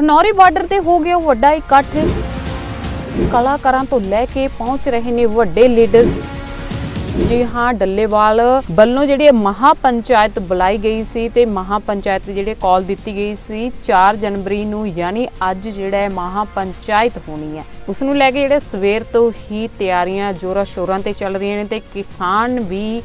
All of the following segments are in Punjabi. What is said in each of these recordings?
ਖਨੌਰੀ ਬਾਰਡਰ ਤੇ ਹੋ ਗਿਆ ਵੱਡਾ ਇਕੱਠ। ਕਲਾਕਾਰਾਂ ਤੋਂ ਲੈ ਕੇ ਪਹੁੰਚ ਰਹੇ ਨੇ ਵੱਡੇ ਲੀਡਰ। ਜੀ ਹਾਂ, ਡੱਲੇਵਾਲ, ਵੱਲੋਂ ਜਿਹੜੀ ਮਹਾ ਪੰਚਾਇਤ ਬੁਲਾਈ ਗਈ ਸੀ ਤੇ ਮਹਾ ਪੰਚਾਇਤ ਦੀ ਜਿਹੜੇ ਕਾਲ ਦਿੱਤੀ ਗਈ ਸੀ 4 ਜਨਵਰੀ ਨੂੰ, ਯਾਨੀ ਅੱਜ ਜਿਹੜਾ ਹੈ ਮਹਾ ਪੰਚਾਇਤ ਹੋਣੀ ਹੈ। ਉਸ ਨੂੰ ਲੈ ਕੇ ਜਿਹੜੇ ਸਵੇਰ ਤੋਂ ਹੀ ਤਿਆਰੀਆਂ ਜੋਰਾਂ ਸ਼ੋਰਾਂ ਤੇ ਚੱਲ ਰਹੀਆਂ ਨੇ ਤੇ ਕਿਸਾਨ ਵੀ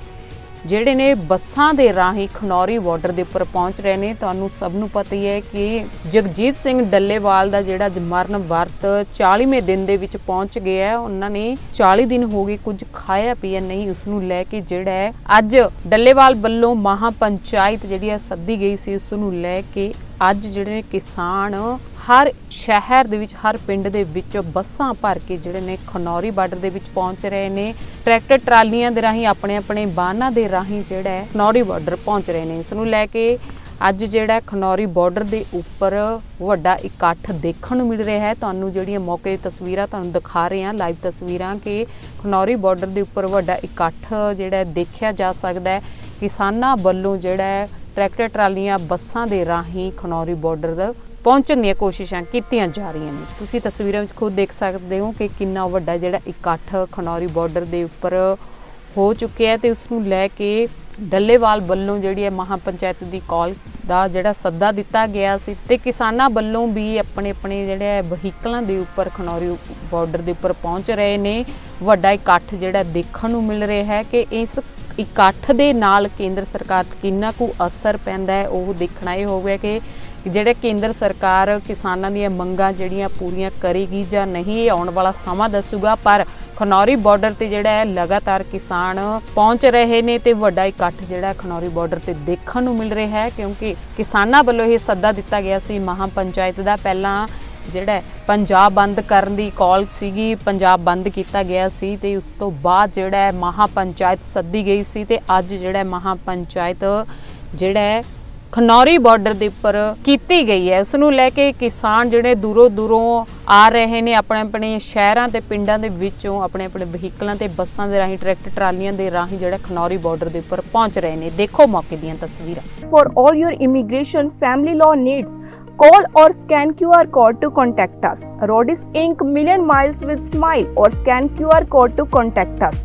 ਜਿਹੜੇ ਨੇ ਬੱਸਾਂ ਦੇ ਰਾਹੀਂ ਖਨੌਰੀ ਬਾਰਡਰ ਦੇ ਉੱਪਰ ਪਹੁੰਚ ਰਹੇ ਨੇ, ਤੁਹਾਨੂੰ ਸਭ ਨੂੰ ਪਤਾ ਹੀ ਹੈ ਕਿ ਜਗਜੀਤ ਸਿੰਘ ਡੱਲੇਵਾਲ ਦਾ ਜਿਹੜਾ ਮਰਨ ਵਰਤ 40ਵੇਂ ਦਿਨ ਦੇ ਵਿੱਚ ਪਹੁੰਚ ਗਿਆ ਹੈ। ਉਹਨਾਂ ਨੇ 40 ਦਿਨ ਹੋ ਗਏ ਕੁਝ ਖਾਇਆ ਪੀਆ ਨਹੀਂ, ਉਸ ਨੂੰ ਲੈ ਕੇ ਜਿਹੜਾ ਹੈ, ਅੱਜ ਡੱਲੇਵਾਲ ਵੱਲੋਂ ਮਹਾ ਪੰਚਾਇਤ ਜਿਹੜੀ ਹੈ ਸੱਦੀ ਗਈ ਸੀ, ਉਸ ਨੂੰ ਲੈ ਕੇ ਅੱਜ ਜਿਹੜੇ ਨੇ ਕਿਸਾਨ ਹਰ ਸ਼ਹਿਰ ਦੇ ਵਿੱਚ, ਹਰ ਪਿੰਡ ਦੇ ਵਿੱਚ ਬੱਸਾਂ ਭਰ ਕੇ ਜਿਹੜੇ ਨੇ ਖਨੌਰੀ ਬਾਰਡਰ ਦੇ ਵਿੱਚ ਪਹੁੰਚ ਰਹੇ ਨੇ। ਟਰੈਕਟਰ ਟਰਾਲੀਆਂ ਦੇ ਰਾਹੀਂ ਆਪਣੇ ਆਪਣੇ ਬਾਹਨਾਂ ਦੇ ਰਾਹੀਂ ਜਿਹੜਾ ਹੈ ਖਨੌਰੀ ਬਾਰਡਰ ਪਹੁੰਚ ਰਹੇ ਨੇ। ਇਸ ਨੂੰ ਲੈ ਕੇ ਅੱਜ ਜਿਹੜਾ ਖਨੌਰੀ ਬਾਰਡਰ ਦੇ ਉੱਪਰ ਵੱਡਾ ਇਕੱਠ ਦੇਖਣ ਨੂੰ ਮਿਲ ਰਿਹਾ ਹੈ। ਤੁਹਾਨੂੰ ਜਿਹੜੀਆਂ ਮੌਕੇ ਦੀ ਤਸਵੀਰਾਂ ਤੁਹਾਨੂੰ ਦਿਖਾ ਰਹੇ ਹਾਂ, ਲਾਈਵ ਤਸਵੀਰਾਂ ਕਿ ਖਨੌਰੀ ਬਾਰਡਰ ਦੇ ਉੱਪਰ ਵੱਡਾ ਇਕੱਠ ਜਿਹੜਾ ਦੇਖਿਆ ਜਾ ਸਕਦਾ ਹੈ। ਕਿਸਾਨਾਂ ਵੱਲੋਂ ਜਿਹੜਾ ਟਰੈਕਟਰ ਟਰਾਲੀਆਂ ਬੱਸਾਂ ਦੇ ਰਾਹੀਂ ਖਨੌਰੀ ਬਾਰਡਰ ਦਾ ਪਹੁੰਚਣ ਦੀਆਂ ਕੋਸ਼ਿਸ਼ਾਂ ਕੀਤੀਆਂ ਜਾ ਰਹੀਆਂ ਨੇ। ਤੁਸੀਂ ਤਸਵੀਰਾਂ ਵਿੱਚ ਖੁਦ ਦੇਖ ਸਕਦੇ ਹੋ ਕਿ ਕਿੰਨਾ ਵੱਡਾ ਜਿਹੜਾ ਇਕੱਠ ਖਨੌਰੀ ਬਾਰਡਰ ਦੇ ਉੱਪਰ ਹੋ ਚੁੱਕਿਆ ਹੈ ਤੇ ਉਸ ਨੂੰ ਲੈ ਕੇ ਡੱਲੇਵਾਲ ਵੱਲੋਂ ਜਿਹੜੀ ਹੈ ਮਹਾ ਪੰਚਾਇਤ ਦੀ ਕਾਲ ਦਾ ਜਿਹੜਾ ਸੱਦਾ ਦਿੱਤਾ ਗਿਆ ਸੀ ਤੇ ਕਿਸਾਨਾਂ ਵੱਲੋਂ ਵੀ ਆਪਣੇ ਆਪਣੇ ਜਿਹੜੇ ਵਹੀਕਲਾਂ ਦੇ ਉੱਪਰ ਖਨੌਰੀ ਬਾਰਡਰ ਦੇ ਉੱਪਰ ਪਹੁੰਚ ਰਹੇ ਨੇ। ਵੱਡਾ ਇਕੱਠ ਜਿਹੜਾ ਦੇਖਣ ਨੂੰ ਮਿਲ ਰਿਹਾ ਹੈ ਕਿ ਇਸ ਇਕੱਠ ਦੇ ਨਾਲ ਕੇਂਦਰ ਸਰਕਾਰ ਕਿੰਨਾ ਕੁ ਅਸਰ ਪੈਂਦਾ ਹੈ, ਉਹ ਦੇਖਣਾ ਇਹ ਹੋਵੇ ਕਿ ਜਿਹੜੇ ਕੇਂਦਰ ਸਰਕਾਰ ਕਿਸਾਨਾਂ ਦੀਆਂ ਮੰਗਾਂ ਜਿਹੜੀਆਂ ਪੂਰੀਆਂ ਕਰੇਗੀ ਜਾਂ ਨਹੀਂ, ਇਹ ਆਉਣ ਵਾਲਾ ਸਮਾਂ ਦੱਸੂਗਾ। ਪਰ ਖਨੌਰੀ ਬਾਰਡਰ ਤੇ ਜਿਹੜਾ ਹੈ, ਲਗਾਤਾਰ ਕਿਸਾਨ ਪਹੁੰਚ ਰਹੇ ਨੇ ਤੇ ਵੱਡਾ ਇਕੱਠ ਜਿਹੜਾ ਖਨੌਰੀ ਬਾਰਡਰ ਤੇ ਦੇਖਣ ਨੂੰ ਮਿਲ ਰਿਹਾ ਹੈ, ਕਿਉਂਕਿ ਕਿਸਾਨਾਂ ਵੱਲੋਂ ਇਹ ਸੱਦਾ ਦਿੱਤਾ ਗਿਆ ਸੀ ਮਹਾ ਪੰਚਾਇਤ ਦਾ। ਪਹਿਲਾਂ ਜਿਹੜਾ ਪੰਜਾਬ ਬੰਦ ਕਰਨ ਦੀ ਕਾਲ ਸੀਗੀ, ਪੰਜਾਬ ਬੰਦ ਕੀਤਾ ਗਿਆ ਸੀ ਤੇ ਉਸ ਤੋਂ ਬਾਅਦ ਜਿਹੜਾ ਹੈ ਮਹਾ ਪੰਚਾਇਤ ਸੱਦੀ ਗਈ ਸੀ ਤੇ ਅੱਜ ਜਿਹੜਾ ਹੈ ਮਹਾ ਪੰਚਾਇਤ ਜਿਹੜਾ ਖਨੌਰੀ ਬਾਰਡਰ ਦੇ ਉੱਪਰ ਕੀਤੀ ਗਈ ਹੈ ਉਸ ਨੂੰ ਲੈ ਕੇ ਕਿਸਾਨ ਜਿਹੜੇ ਦੂਰੋਂ ਦੂਰੋਂ ਆ ਰਹੇ ਨੇ ਆਪਣੇ ਆਪਣੇ ਸ਼ਹਿਰਾਂ ਤੇ ਪਿੰਡਾਂ ਦੇ ਵਿੱਚੋਂ ਆਪਣੇ ਆਪਣੇ ਵਹੀਕਲਾਂ ਤੇ ਬੱਸਾਂ ਦੇ ਰਾਹੀਂ ਟਰੈਕਟਰ ਟਰਾਲੀਆਂ ਦੇ ਰਾਹੀਂ ਜਿਹੜਾ ਖਨੌਰੀ ਬਾਰਡਰ ਦੇ ਉੱਪਰ ਪਹੁੰਚ ਰਹੇ ਨੇ ਦੇਖੋ ਮੌਕੇ ਦੀਆਂ ਤਸਵੀਰਾਂ for all your immigration family law needs Call or scan QR code to contact us. Rodis Inc. Million Miles with Smile or scan QR code to contact us.